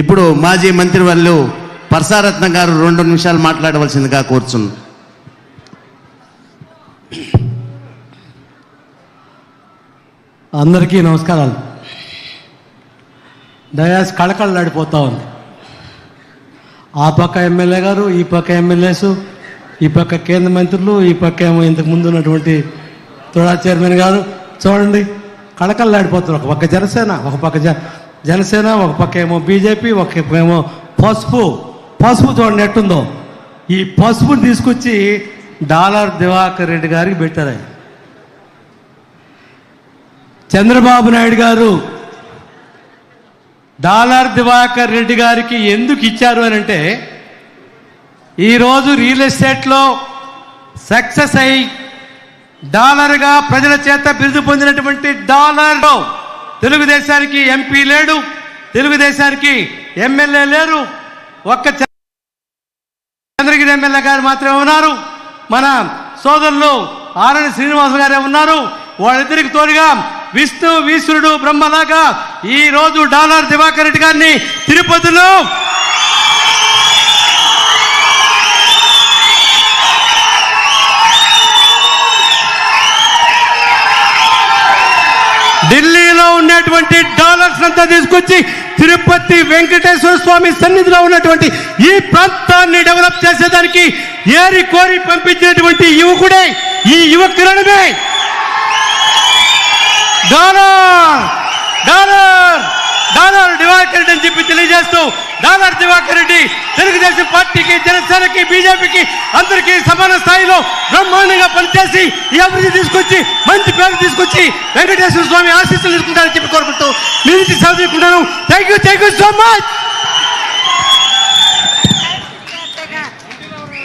ఇప్పుడు మాజీ మంత్రి వాళ్ళు పరసారత్న గారు రెండు నిమిషాలు మాట్లాడవలసిందిగా కోరుచున్నా అందరికీ నమస్కారాలు. దయాస్ కళకళలాడిపోతూ ఉంది. ఆ పక్క ఎమ్మెల్యే గారు ఈ పక్క ఎమ్మెల్యేస్ ఈ పక్క కేంద్ర మంత్రులు ఈ పక్క ఏమో ఇంతకు ముందు ఉన్నటువంటి తొడా చైర్మన్ గారు. చూడండి కళకళలాడిపోతున్నారు. ఒక పక్క జనసేన ఒక పక్క జ జనసేన ఒక పక్క ఏమో బీజేపీ ఒక పక్క ఏమో పసుపు. పసుపు చూడండి ఎట్టుందో ఈ పసుపుని తీసుకొచ్చి డాలర్ దివాకర్ రెడ్డి గారికి పెట్టారు చంద్రబాబు నాయుడు గారు డాలర్ దివాకర్ రెడ్డి గారికి ఎందుకు ఇచ్చారు అని అంటే ఈరోజు రియల్ ఎస్టేట్లో సక్సెస్ అయి డాలర్గా ప్రజల చేత బిరుదు పొందినటువంటి డాలర్ తెలుగుదేశానికి ఎంపీ లేడు తెలుగుదేశానికి ఎమ్మెల్యే లేరు. ఒక్క చంద్రగిరి ఎమ్మెల్యే గారు మాత్రమే ఉన్నారు. మన సోదరులు ఆరణి శ్రీనివాస్ గారే ఉన్నారు. వాళ్ళిద్దరికి తోడుగా విష్ణు ఈశ్వరుడు బ్రహ్మలాగా ఈ రోజు డాలర్ దివాకర్ రెడ్డి గారిని తిరుపతిలో ఢిల్లీలో ఉన్నటువంటి డాలర్స్ అంతా తీసుకొచ్చి తిరుపతి వెంకటేశ్వర స్వామి సన్నిధిలో ఉన్నటువంటి ఈ ప్రాంతాన్ని డెవలప్ చేసేదానికి ఏరి కోరి పంపించినటువంటి యువకుడే ఈ యువకురణమే డాలర్ అని చెప్పి తెలియజేస్తూ డాలర్ దివాకర్ రెడ్డి తెలుగుదేశం పార్టీకి జనసేనకి బీజేపీకి అందరికీ సమాన స్థాయిలో బ్రహ్మాండంగా పనిచేసి ఈ అభివృద్ధి తీసుకొచ్చి మంచి పేరు తీసుకొచ్చి వెంకటేశ్వర స్వామి ఆశీస్సులు తీసుకుంటారని చెప్పి కోరుకుంటూ మీ నుంచి సెలవు తీసుకుంటాను. Thank you thank you so much